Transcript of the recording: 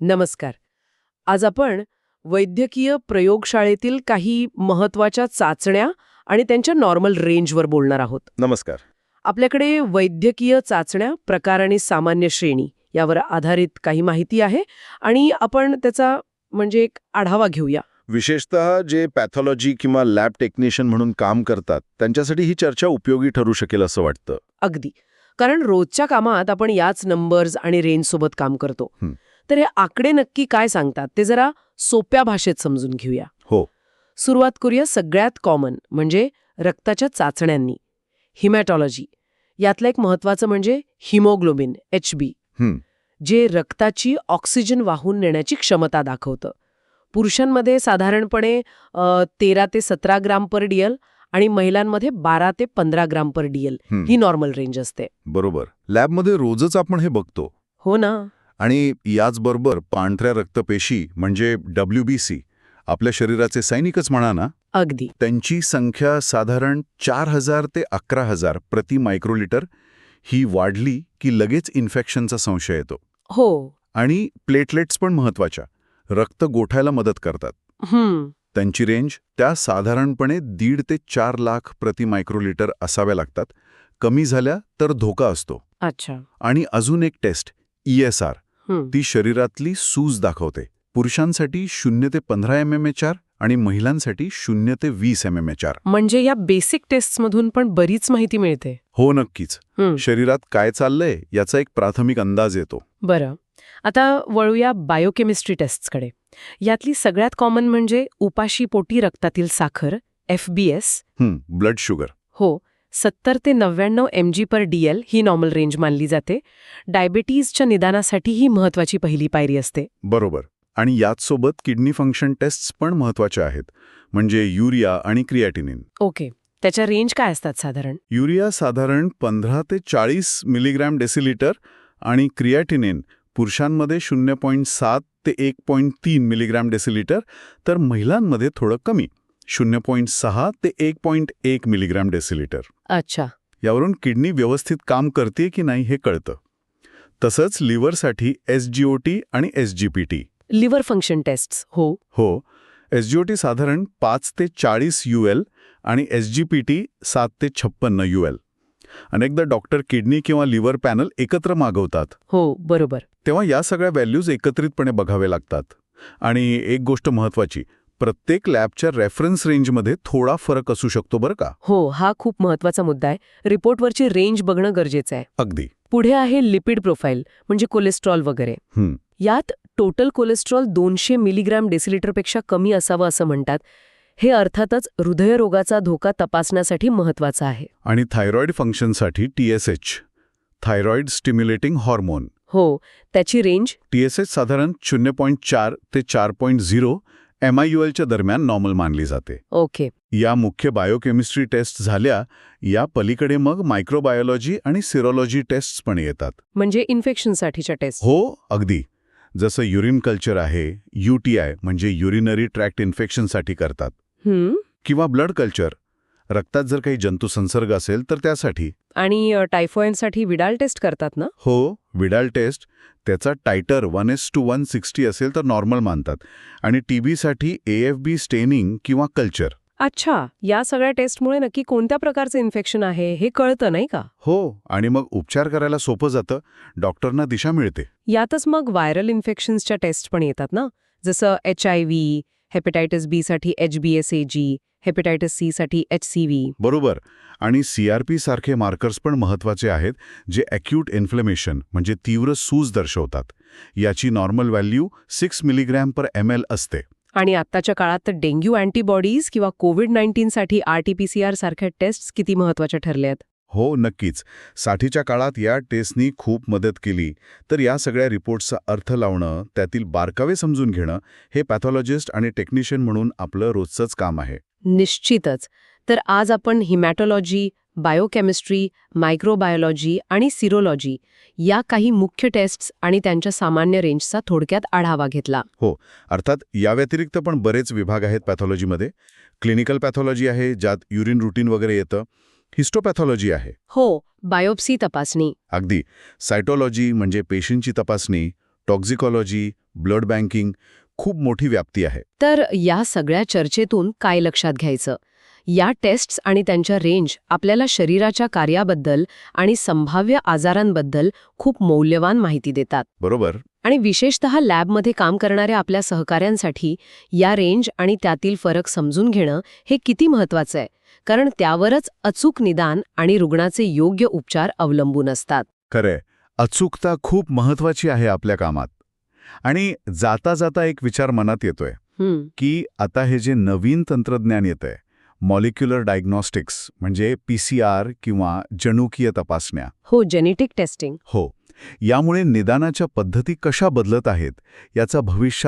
नमस्कार. आज आपण वैद्यकीय प्रयोगशाळेतील काही महत्त्वाच्या चाचण्या आणि त्यांच्या नॉर्मल रेंजवर बोलणार आहोत. नमस्कार. आपल्याकडे वैद्यकीय चाचण्या प्रकार आणि सामान्य श्रेणी यावर आधारित काही माहिती आहे आणि आपण त्याचा म्हणजे एक आढावा घेऊया. विशेषतः जे पॅथॉलॉजी किंवा लॅब टेक्निशियन म्हणून काम करतात त्यांच्यासाठी ही चर्चा उपयोगी ठरू शकेल असं वाटतं. अगदी. कारण रोजच्या कामात आपण याच नंबर्स आणि रेंजसोबत काम करतो. तर हे आकडे नक्की काय सांगतात ते जरा सोप्या भाषेत समजून घेऊया. हो. सुरुवात करूया सगळ्यात कॉमन म्हणजे रक्ताच्या चाचण्यांनी. हिमॅटॉलॉजी यातलं एक महत्वाचं म्हणजे हिमोग्लोबिन एच बी जे रक्ताची ऑक्सिजन वाहून नेण्याची क्षमता दाखवतं. पुरुषांमध्ये साधारणपणे तेरा ते सतरा ग्राम पर डीएल आणि महिलांमध्ये बारा ते पंधरा ग्राम पर डीएल. हं. ही नॉर्मल रेंज असते. बरोबर. लॅबमध्ये रोजच आपण हे बघतो. हो ना. आणि याचबरोबर पांढऱ्या रक्तपेशी म्हणजे डब्ल्यू बी सी आपल्या शरीराचे सैनिकच म्हणा ना अगदी. त्यांची संख्या साधारण चार हजार ते अकरा हजार प्रति मायक्रोलिटर ही वाढली की लगेच इन्फेक्शनचा संशय येतो. हो. आणि प्लेटलेट्स पण महत्त्वाच्या रक्त गोठायला मदत करतात. त्यांची रेंज त्या साधारणपणे दीड ते चार लाख प्रति मायक्रोलिटर असाव्या लागतात. कमी झाल्या तर धोका असतो. अच्छा. आणि अजून एक टेस्ट ई एस आर. हम्म ती शरीरातली सूज दाखवते. पुरुषांसाठी शून्य ते पंधरा एम एम एच आर आणि महिलांसाठी शून्य ते वीस एम एम एच आर म्हणजे या बेसिक टेस्टमधून पण बरीच माहिती मिळते. हो नक्कीच. शरीरात काय चाललंय याचा एक प्राथमिक अंदाज येतो. बरं. आता वळूया बायोकेमिस्ट्री टेस्टकडे यातली सगळ्यात कॉमन म्हणजे उपाशी पोटी रक्तातील साखर F B S blood sugar हो. सत्तर ते नव्याण्णव M G per D L ही नॉर्मल रेंज मानली जाते. डायबिटीजच्या निदानासाठी ही महत्वाची पहिली पायरी असते. बरोबर. आणि याचसोबत किडनी फंक्शन टेस्ट्स पण महत्त्वाच्या आहेत. म्हणजे युरिया आणि क्रिएटिनिन ओके. त्याच्या रेंज काय असतात साधारण? युरिया साधारण पंधरा ते चाळीस मिलीग्रॅम डेसिलिटर आणि क्रिएटिनिन पुरुषांमध्ये शून्य पॉईंट सात ते एक पॉईंट तीन मिलीग्रॅम डेसिलिटर तर महिलांमध्ये थोडं कमी. शून्य पॉईंट सहा ते एक पॉईंट एक मिलीग्रॅम डेसिलिटर. अच्छा. यावरून किडनी व्यवस्थित काम करते की नाही हे कळतं. तसंच लिव्हरसाठी एस जी ओ टी आणि S G P T. Liver function test हो. हो. एस जी ओ टी साधारण पाच ते चाळीस यू एल आणि एस जी पी टी सात ते छप्पन्न यू एल. अनेकदा डॉक्टर किडनी किंवा लिव्हर पॅनल एकत्र मागवतात. हो बरोबर. तेव्हा या सगळ्या व्हॅल्यूज एकत्रितपणे बघावे लागतात. आणि एक गोष्ट महत्वाची प्रत्येक लॅबच्या रेफरन्स रेंजमध्ये थोडा फरक असू शकतो बरं का? हो हा खूप महत्त्वाचा मुद्दा आहे. रिपोर्टवरची रेंज बघणं गरजेचं आहे. अगदी. पुढे आहे लिपिड प्रोफाईल म्हणजे कोलेस्ट्रॉल वगैरे. हं, यात टोटल कोलेस्ट्रॉल दोनशे मिलीग्रॅम डेसिलिटरपेक्षा कमी असावं असं म्हणतात. हे अर्थातच हृदयरोगाचा धोका तपासण्यासाठी महत्वाचं आहे. आणि थायरॉइड फंक्शनसाठी T S H thyroid stimulating hormone. हो त्याची रेंज टी एस एच साधारण शून्य पॉईंट चार ते चार point zero M I U एलच्या दरम्यान नॉर्मल मानली जाते. ओके. या मुख्य बायोकेमिस्ट्री टेस्ट झाल्या या पलीकडे मग मायक्रोबायोलॉजी आणि सिरोलॉजी टेस्ट्स पण येतात. म्हणजे इन्फेक्शनसाठीच्या टेस्ट हो अगदी. जसं युरिन कल्चर आहे यू टी आय म्हणजे युरिनरी ट्रॅक्ट इन्फेक्शनसाठी करतात. किंवा ब्लड कल्चर रक्तात जर काही जंतुसंसर्ग असेल तर त्यासाठी. आणि टायफॉइडसाठी विडाल टेस्ट करतात ना? हो विडाल टेस्ट. त्याचा titre one is to one sixty असेल तर नॉर्मल मानतात. आणि टीबीसाठी ए एफ बी स्टेनिंग किंवा कल्चर. अच्छा या सगळ्या टेस्टमुळे नक्की कोणत्या प्रकारचं इन्फेक्शन आहे हे कळतं नाही का? हो आणि मग उपचार करायला सोपं जातं. डॉक्टरना दिशा मिळते. यातच मग व्हायरल इन्फेक्शन्सच्या टेस्ट पण येतात ना? जसं H I V hepatitis B साठी H B S A G hepatitis C साठी एच सी व्ही बरोबर. आणि सी आर पी सारखे मार्कर्स पण महत्त्वाचे आहेत जे ॲक्यूट इन्फ्लेमेशन म्हणजे तीव्र सूज दर्शवतात. याची normal value six milligram per M L असते. आणि आत्ताच्या काळात तर डेंग्यू अँटीबॉडीज किंवा Covid नाईन्टीनसाठी R T P C R सारख्या टेस्ट किती महत्त्वाच्या ठरल्या आहेत हो नक्कीच. साठीच्या काळात या टेस्टनी खूप मदत केली. तर या सगळ्या रिपोर्ट्सचा अर्थ लावणं त्यातील बारकावे समजून घेणं हे पॅथॉलॉजिस्ट आणि टेक्निशियन म्हणून आपलं रोजचंच काम आहे. निश्चितच. तर आज आपण हिमॅटॉलॉजी बायोकेमिस्ट्री मायक्रोबायोलॉजी आणि सिरोलॉजी या काही मुख्य टेस्ट्स आणि त्यांच्या सामान्य रेंजचा थोडक्यात आढावा घेतला. हो अर्थात या व्यतिरिक्त पण बरेच विभाग आहेत पॅथॉलॉजीमध्ये. क्लिनिकल पॅथॉलॉजी आहे ज्यात युरिन रुटीन वगैरे येतं. हिस्टोपॅथॉलॉजी आहे. हो बायोप्सी तपासणी. अगदी. सायटोलॉजी म्हणजे पेशींची तपासणी टॉक्झिकॉलॉजी ब्लड बँकिंग खूप मोठी व्याप्ती आहे. तर या सगळ्या चर्चेतून काय लक्षात घ्यायचं? या टेस्ट्स आणि त्यांच्या रेंज आपल्याला शरीराच्या कार्याबद्दल आणि संभाव्य आजारांबद्दल खूप मौल्यवान माहिती देतात. बरोबर. आणि विशेषतः लॅबमध्ये काम करणाऱ्या आपल्या सहकाऱ्यांसाठी या रेंज आणि त्यातील फरक समजून घेणं हे किती महत्वाचं आहे कारण त्यावरच अचूक निदान आणि रुग्णाचे योग्य उपचार अवलंबून असतात. खरंय. अचूकता खूप महत्वाची आहे आपल्या कामात. आणि जाता जाता एक विचार मनात येतोय की आता हे जे नवीन तंत्रज्ञान येतंय मॉलिक्युलर डायग्नॉस्टिक्स म्हणजे पी सी आर किंवा जनुकीय तपासण्या. हो जेनेटिक टेस्टिंग. हो. यामुळे निदानाच्या पद्धती कशा बदलत आहेत याचा भविष्यात